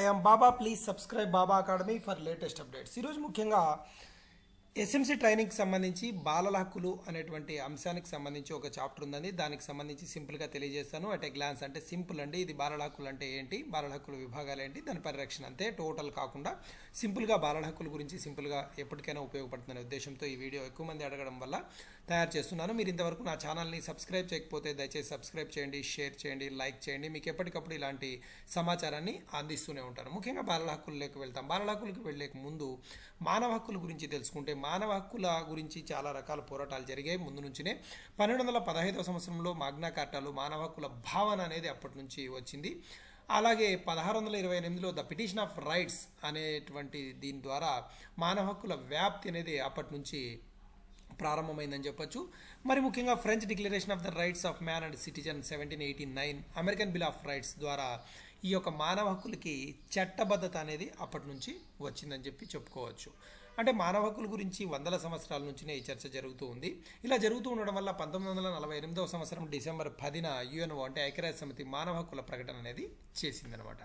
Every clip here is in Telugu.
I'm Baba please subscribe Baba academy for latest updates. ఈరోజు ముఖ్యంగా ఎస్ఎంసీ ట్రైనింగ్కి సంబంధించి బాలల హక్కులు అనేటువంటి అంశానికి సంబంధించి ఒక చాప్టర్ ఉందండి. దానికి సంబంధించి సింపుల్గా తెలియజేస్తాను. అట్ ఏ గ్లాన్స్ అంటే సింపుల్ అండి. ఇది బాలల హక్కులు అంటే ఏంటి? బాలల హక్కుల విభాగాలు ఏంటి? దాని పరిరక్షణ అంతే. టోటల్ కాకుండా సింపుల్గా బాలల హక్కుల గురించి సింపుల్గా ఎప్పటికైనా ఉపయోగపడుతుందనే ఉద్దేశంతో ఈ వీడియో ఎక్కువ మంది అడగడం వల్ల తయారు చేస్తున్నాను. మీరు ఇంతవరకు నా ఛానల్ని సబ్స్క్రైబ్ చేయకపోతే దయచేసి సబ్స్క్రైబ్ చేయండి షేర్ చేయండి లైక్ చేయండి. మీకు ఎప్పటికప్పుడు ఇలాంటి సమాచారాన్ని అందిస్తూనే ఉంటాను. ముఖ్యంగా బాలల హక్కుల్లోకి వెళ్తాం. బాలల హక్కులకు వెళ్ళే ముందు మానవ హక్కుల గురించి తెలుసుకుంటే మానవ హక్కుల గురించి చాలా రకాల పోరాటాలు జరిగాయి. ముందు నుంచినే పన్నెండు వందల పదహైదవ సంవత్సరంలో మాగ్నా కార్టాలో మానవ హక్కుల భావన అనేది అప్పటి నుంచి వచ్చింది. అలాగే పదహారు వందల ఇరవై ఎనిమిదిలో ద పిటిషన్ ఆఫ్ రైట్స్ అనేటువంటి దీని ద్వారా మానవ హక్కుల వ్యాప్తి అనేది అప్పటి నుంచి ప్రారంభమైందని చెప్పొచ్చు. మరి ముఖ్యంగా French declaration of the rights of man and citizen seventeen eighty nine American bill of rights ద్వారా ఈ యొక్క మానవ హక్కులకి చట్టబద్ధత అనేది అప్పటి నుంచి వచ్చిందని చెప్పి చెప్పుకోవచ్చు. అంటే మానవ హక్కుల గురించి వందల సంవత్సరాల నుంచినే ఈ చర్చ జరుగుతూ ఉంది. ఇలా జరుగుతూ ఉండడం వల్ల పంతొమ్మిది వందల నలభై ఎనిమిదవ సంవత్సరం డిసెంబర్ పదిన యుఎన్ఓ అంటే ఐక్యరాజ్య సమితి మానవ హక్కుల ప్రకటన అనేది చేసిందనమాట.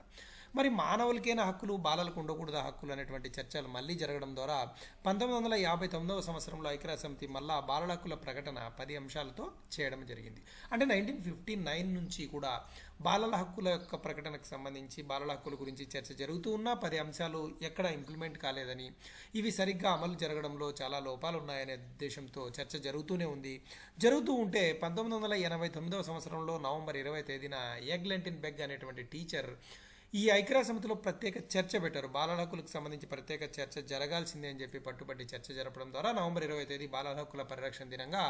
మరి మానవులకైనా హక్కులు బాలలకు ఉండకూడదా హక్కులు అనేటువంటి చర్చలు మళ్ళీ జరగడం ద్వారా పంతొమ్మిది వందల యాభై తొమ్మిదవ సంవత్సరంలో ఐక్యరాజ్యసమితి మళ్ళా బాలల హక్కుల ప్రకటన పది అంశాలతో చేయడం జరిగింది. అంటే నైన్టీన్ ఫిఫ్టీ నైన్ నుంచి కూడా బాలల హక్కుల యొక్క ప్రకటనకు సంబంధించి బాలల హక్కుల గురించి చర్చ జరుగుతూ ఉన్నా పది అంశాలు ఎక్కడ ఇంప్లిమెంట్ కాలేదని ఇవి సరిగ్గా అమలు జరగడంలో చాలా లోపాలు ఉన్నాయనే ఉద్దేశంతో చర్చ జరుగుతూనే ఉంది. జరుగుతూ ఉంటే పంతొమ్మిది వందల ఎనభై తొమ్మిదవ సంవత్సరంలో నవంబర్ ఇరవై తేదీన ఎగ్లెంటిన్ బెగ్ అనేటువంటి టీచర్ ఈ ఐక్యరా సమితిలో ప్రత్యేక చర్చ పెట్టారు. బాలల హక్కులకు సంబంధించి ప్రత్యేక చర్చ జరగాల్సిందే అని చెప్పి పట్టుబట్టి చర్చ జరపడం ద్వారా నవంబర్ ఇరవై తేదీ బాలల హక్కుల పరిరక్షణ దినంగా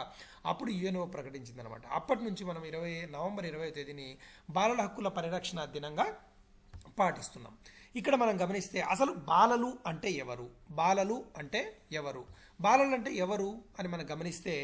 అప్పుడు యుఎన్ఓ ప్రకటించిందనమాట అప్పటి నుంచి మనం ఇరవై నవంబర్ ఇరవై తేదీని బాలల హక్కుల పరిరక్షణ దినంగా పాటిస్తున్నాం. ఇక్కడ మనం గమనిస్తే అసలు బాలలు అంటే ఎవరు? బాలలు అంటే ఎవరు? బాలలు అంటే ఎవరు అని మనం గమనిస్తే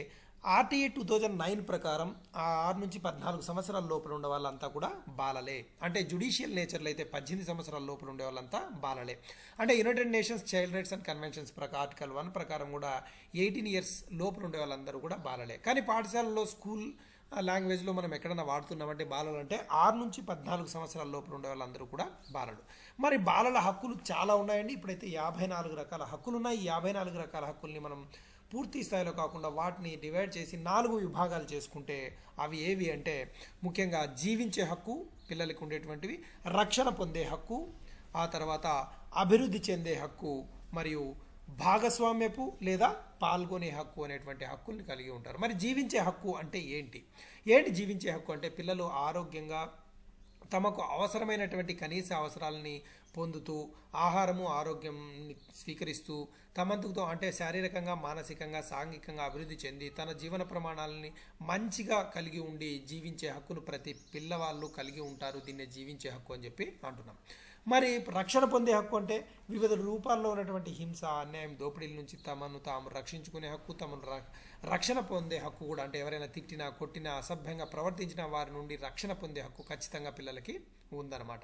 ఆర్టీఏ టూ థౌజండ్ నైన్ ప్రకారం ఆ ఆరు నుంచి పద్నాలుగు సంవత్సరాల లోపల ఉండే వాళ్ళంతా కూడా బాలలే. అంటే జుడిషియల్ నేచర్లో అయితే పద్దెనిమిది సంవత్సరాల లోపల ఉండే వాళ్ళంతా బాలలే. అంటే United Nations child rights and conventions ప్రకారం ఆర్టికల్ వన్ ప్రకారం కూడా ఎయిటీన్ ఇయర్స్ లోపల ఉండే వాళ్ళందరూ కూడా బాలలే. కానీ పాఠశాలలో స్కూల్ లాంగ్వేజ్లో మనం ఎక్కడైనా వాడుతున్నామంటే బాలలు అంటే ఆరు నుంచి పద్నాలుగు సంవత్సరాల లోపల ఉండే వాళ్ళందరూ కూడా బాలలు. మరి బాలల హక్కులు చాలా ఉన్నాయండి. ఇప్పుడైతే యాభై నాలుగు రకాల హక్కులు ఉన్నాయి. యాభై నాలుగు రకాల హక్కుల్ని మనం పూర్తి స్థాయిలో కాకుండా వాటిని డివైడ్ చేసి నాలుగు విభాగాలు చేసుకుంటే అవి ఏవి అంటే ముఖ్యంగా జీవించే హక్కు పిల్లలకు ఉండేటువంటివి రక్షణ పొందే హక్కు ఆ తర్వాత అభివృద్ధి చెందే హక్కు మరియు భాగస్వామ్యపు లేదా పాల్గొనే హక్కు అనేటువంటి హక్కుల్ని కలిగి ఉంటారు. మరి జీవించే హక్కు అంటే ఏంటి? ఏంటి జీవించే హక్కు అంటే పిల్లలు ఆరోగ్యంగా తమకు అవసరమైనటువంటి కనీస అవసరాలని పొందుతూ ఆహారము ఆరోగ్యం స్వీకరిస్తూ తమంతుతో అంటే శారీరకంగా మానసికంగా సాంఘికంగా అభివృద్ధి చెంది తన జీవన ప్రమాణాలని మంచిగా కలిగి ఉండి జీవించే హక్కును ప్రతి పిల్లవాళ్ళు కలిగి ఉంటారు. దీన్ని జీవించే హక్కు అని చెప్పి అంటున్నాం. మరి రక్షణ పొందే హక్కు అంటే వివిధ రూపాల్లో ఉన్నటువంటి హింస అన్యాయం దోపిడీల నుంచి తమను తాము రక్షించుకునే హక్కు తమను రక్షణ పొందే హక్కు కూడా అంటే ఎవరైనా తిట్టినా కొట్టినా అసభ్యంగా ప్రవర్తించిన వారి నుండి రక్షణ పొందే హక్కు ఖచ్చితంగా పిల్లలకి ఉందన్నమాట.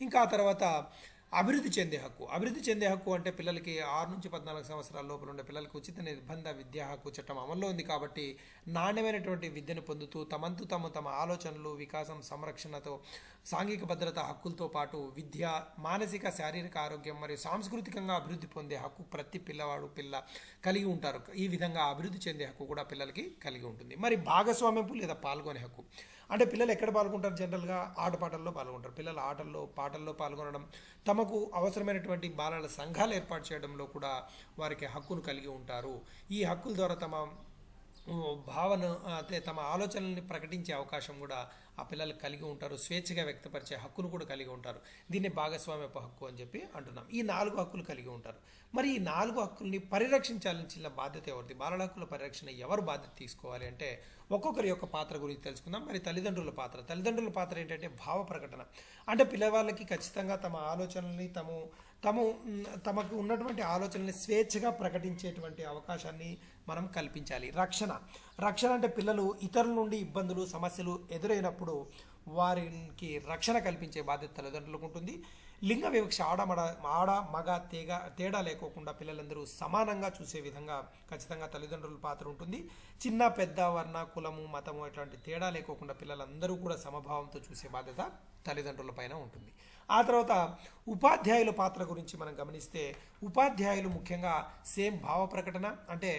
ఇంకా ఆ తర్వాత అభివృద్ధి చెందే హక్కు. అభివృద్ధి చెందే హక్కు అంటే పిల్లలకి ఆరు నుంచి పద్నాలుగు సంవత్సరాల లోపల ఉండే పిల్లలకు ఉచిత నిర్బంధ విద్యా హక్కు చట్టం అమల్లో ఉంది కాబట్టి నాణ్యమైనటువంటి విద్యను పొందుతూ తమంతు తమ తమ ఆలోచనలు వికాసం సంరక్షణతో సాంఘిక భద్రత హక్కులతో పాటు విద్య మానసిక శారీరక ఆరోగ్యం మరియు సాంస్కృతికంగా అభివృద్ధి పొందే హక్కు ప్రతి పిల్లవాడు పిల్ల కలిగి ఉంటారు. ఈ విధంగా అభివృద్ధి చెందే హక్కు కూడా పిల్లలకి కలిగి ఉంటుంది. మరి భాగస్వామ్యపు లేదా పాల్గొనే హక్కు? అంటే పిల్లలు ఎక్కడ పాల్గొంటారు జనరల్గా? ఆటపాటల్లో పాల్గొంటారు. పిల్లలు ఆటల్లో పాటల్లో పాల్గొనడం తమకు అవసరమైనటువంటి బాలల సంఘాలు ఏర్పాటు చేయడంలో కూడా వారికి హక్కును కలిగి ఉంటారు. ఈ హక్కుల ద్వారా తమ భావన అదే తమ ఆలోచనల్ని ప్రకటించే అవకాశం కూడా ఆ పిల్లలు కలిగి ఉంటారు. స్వేచ్ఛగా వ్యక్తపరిచే హక్కును కూడా కలిగి ఉంటారు. దీన్ని భాగస్వామ్యపు హక్కు అని చెప్పి అంటున్నాం. ఈ నాలుగు హక్కులు కలిగి ఉంటారు. మరి ఈ నాలుగు హక్కుల్ని పరిరక్షించాల్సిన బాధ్యత ఎవరిది? బాలల హక్కుల పరిరక్షణ ఎవరు బాధ్యత తీసుకోవాలి అంటే ఒక్కొక్కరి యొక్క పాత్ర గురించి తెలుసుకుందాం. మరి తల్లిదండ్రుల పాత్ర. తల్లిదండ్రుల పాత్ర ఏంటంటే భావ ప్రకటన. అంటే పిల్లవాళ్ళకి ఖచ్చితంగా తమ ఆలోచనల్ని తము తము తమకు ఉన్నటువంటి ఆలోచనల్ని స్వేచ్ఛగా ప్రకటించేటువంటి అవకాశాన్ని మనం కల్పించాలి. రక్షణ. రక్షణ అంటే పిల్లలు ఇతరుల నుండి ఇబ్బందులు సమస్యలు ఎదురైనప్పుడు వారికి రక్షణ కల్పించే బాధ్యత తల్లిదండ్రులకు ఉంటుంది. లింగ వివక్ష ఆడమడ ఆడ మగ తేగ తేడా లేకోకుండా పిల్లలందరూ సమానంగా చూసే విధంగా ఖచ్చితంగా తల్లిదండ్రుల పాత్ర ఉంటుంది. చిన్న పెద్ద వర్ణ కులము మతము ఇట్లాంటి తేడా లేకోకుండా పిల్లలందరూ కూడా సమభావంతో చూసే బాధ్యత తల్లిదండ్రుల పైన ఉంటుంది. ఆ తర్వాత ఉపాధ్యాయుల పాత్ర గురించి మనం గమనిస్తే ఉపాధ్యాయులు ముఖ్యంగా సేమ్ భావ ప్రకటన అంటే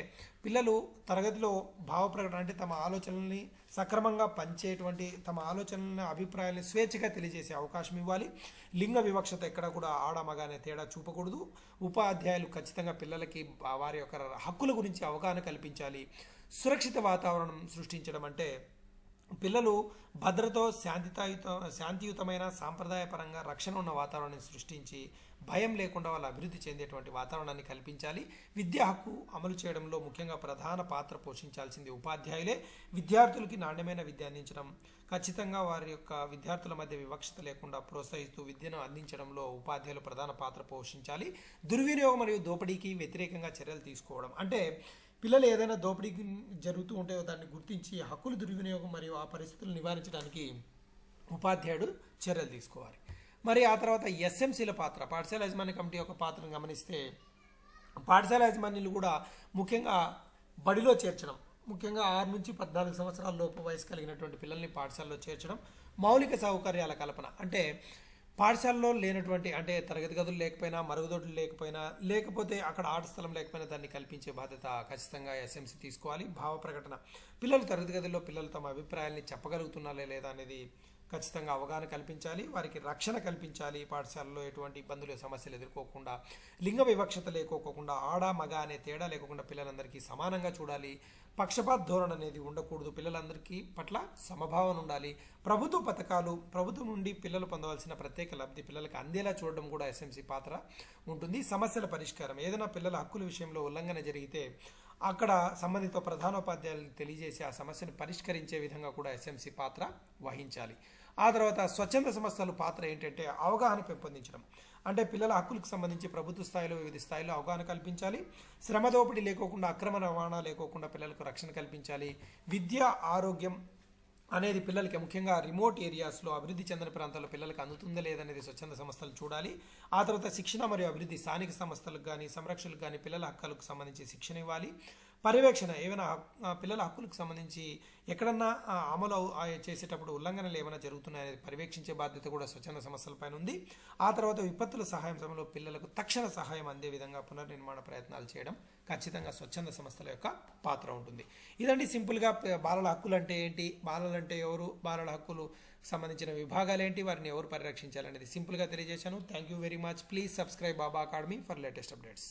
పిల్లలు తరగతిలో భావ ప్రకటన అంటే తమ ఆలోచనల్ని సక్రమంగా పంచేటువంటి తమ ఆలోచనలను అభిప్రాయాలను స్వేచ్ఛగా తెలియజేసే అవకాశం ఇవ్వాలి. లింగ వివక్షత ఎక్కడ కూడా ఆడ మగనే తేడా చూపకూడదు. ఉపాధ్యాయులు ఖచ్చితంగా పిల్లలకి వారి యొక్క హక్కుల గురించి అవగాహన కల్పించాలి. సురక్షిత వాతావరణం సృష్టించడం అంటే పిల్లలు భద్రతో శాంతితాయుత శాంతియుతమైన సాంప్రదాయపరంగా రక్షణ ఉన్న వాతావరణాన్ని సృష్టించి భయం లేకుండా వాళ్ళు అభివృద్ధి చెందేటువంటి వాతావరణాన్ని కల్పించాలి. విద్యా హక్కు అమలు చేయడంలో ముఖ్యంగా ప్రధాన పాత్ర పోషించాల్సింది ఉపాధ్యాయులే. విద్యార్థులకి నాణ్యమైన విద్య అందించడం ఖచ్చితంగా వారి యొక్క విద్యార్థుల మధ్య వివక్షత లేకుండా ప్రోత్సహిస్తూ విద్యను అందించడంలో ఉపాధ్యాయులు ప్రధాన పాత్ర పోషించాలి. దుర్వినియోగం మరియు దోపిడీకి వ్యతిరేకంగా చర్యలు తీసుకోవడం. అంటే పిల్లలు ఏదైనా దోపిడీకి జరుగుతూ ఉంటే దాన్ని గుర్తించి హక్కుల దుర్వినియోగం మరియు ఆ పరిస్థితులను నివారించడానికి ఉపాధ్యాయుడు చర్యలు తీసుకోవాలి. మరి ఆ తర్వాత ఎస్ఎంసీల పాత్ర పాఠశాల యాజమాన్య కమిటీ యొక్క పాత్రను గమనిస్తే పాఠశాల యాజమాన్యులు కూడా ముఖ్యంగా బడిలో చేర్చడం ముఖ్యంగా ఆరు నుంచి పద్నాలుగు సంవత్సరాల లోపు వయసు కలిగినటువంటి పిల్లల్ని పాఠశాలలో చేర్చడం మౌలిక సౌకర్యాల కల్పన అంటే పాఠశాలలో లేనటువంటి అంటే తరగతి గదులు లేకపోయినా మరుగుదొడ్లు లేకపోయినా లేకపోతే అక్కడ ఆట స్థలం లేకపోయినా దాన్ని కల్పించే బాధ్యత ఖచ్చితంగా ఎస్ఎంసీ తీసుకోవాలి. భావ ప్రకటన. పిల్లలు తరగతి గదుల్లో పిల్లలు తమ అభిప్రాయాల్ని చెప్పగలుగుతున్నారా లేదా అనేది ఖచ్చితంగా అవగాహన కల్పించాలి వారికి రక్షణ కల్పించాలి. పాఠశాలలో ఎటువంటి ఇబ్బందులు సమస్యలు ఎదుర్కోకుండా లింగ వివక్షత లేకోకుండా ఆడ మగ అనే తేడా లేకుండా పిల్లలందరికీ సమానంగా చూడాలి. పక్షపాత ధోరణి అనేది ఉండకూడదు. పిల్లలందరికీ పట్ల సమభావన ఉండాలి. ప్రభుత్వ పథకాలు ప్రభుత్వం నుండి పిల్లలు పొందవలసిన ప్రత్యేక లబ్ధి పిల్లలకు అందేలా చూడడం కూడా ఎస్ఎంసీ పాత్ర ఉంటుంది. సమస్యల పరిష్కారం. ఏదైనా పిల్లల హక్కుల విషయంలో ఉల్లంఘన జరిగితే అక్కడ సంబంధిత ప్రధానోపాధ్యాయులు తెలియజేసి ఆ సమస్యను పరిష్కరించే విధంగా కూడా ఎస్ఎంసీ పాత్ర వహించాలి. ఆ తర్వాత స్వచ్ఛంద సంస్థల పాత్ర ఏంటంటే అవగాహన పెంపొందించడం. అంటే పిల్లల హక్కులకు సంబంధించి ప్రభుత్వ స్థాయిలో వివిధ స్థాయిలో అవగాహన కల్పించాలి. శ్రమ దోపిడీ లేకోకుండా అక్రమ రవాణా లేకోకుండా పిల్లలకు రక్షణ కల్పించాలి. విద్య ఆరోగ్యం అనేది పిల్లలకి ముఖ్యంగా రిమోట్ ఏరియాస్లో అభివృద్ధి చెందిన ప్రాంతాల్లో పిల్లలకు అందుతుందా లేదనేది స్వచ్ఛంద సంస్థలు చూడాలి. ఆ తర్వాత శిక్షణ మరియు అభివృద్ధి స్థానిక సంస్థలకు కానీ సంరక్షణకు కానీ పిల్లల హక్కులకు సంబంధించి శిక్షణ ఇవ్వాలి. పర్యవేక్షణ ఏమైనా పిల్లల హక్కులకు సంబంధించి ఎక్కడన్నా అమలు చేసేటప్పుడు ఉల్లంఘనలు ఏమైనా జరుగుతున్నాయనేది పర్యవేక్షించే బాధ్యత కూడా స్వచ్ఛంద సంస్థలపైన ఉంది. ఆ తర్వాత విపత్తుల సహాయం సమయంలో పిల్లలకు తక్షణ సహాయం అందే విధంగా పునర్నిర్మాణ ప్రయత్నాలు చేయడం ఖచ్చితంగా స్వచ్ఛంద సంస్థల యొక్క పాత్ర ఉంటుంది. ఇదండి సింపుల్గా బాలల హక్కులు అంటే ఏంటి? బాలలు అంటే ఎవరు? బాలల హక్కులు సంబంధించిన విభాగాలు ఏంటి? వారిని ఎవరు పరిరక్షించాలనేది సింపుల్గా తెలియజేశాను. Thank you very much please subscribe Baba academy for latest updates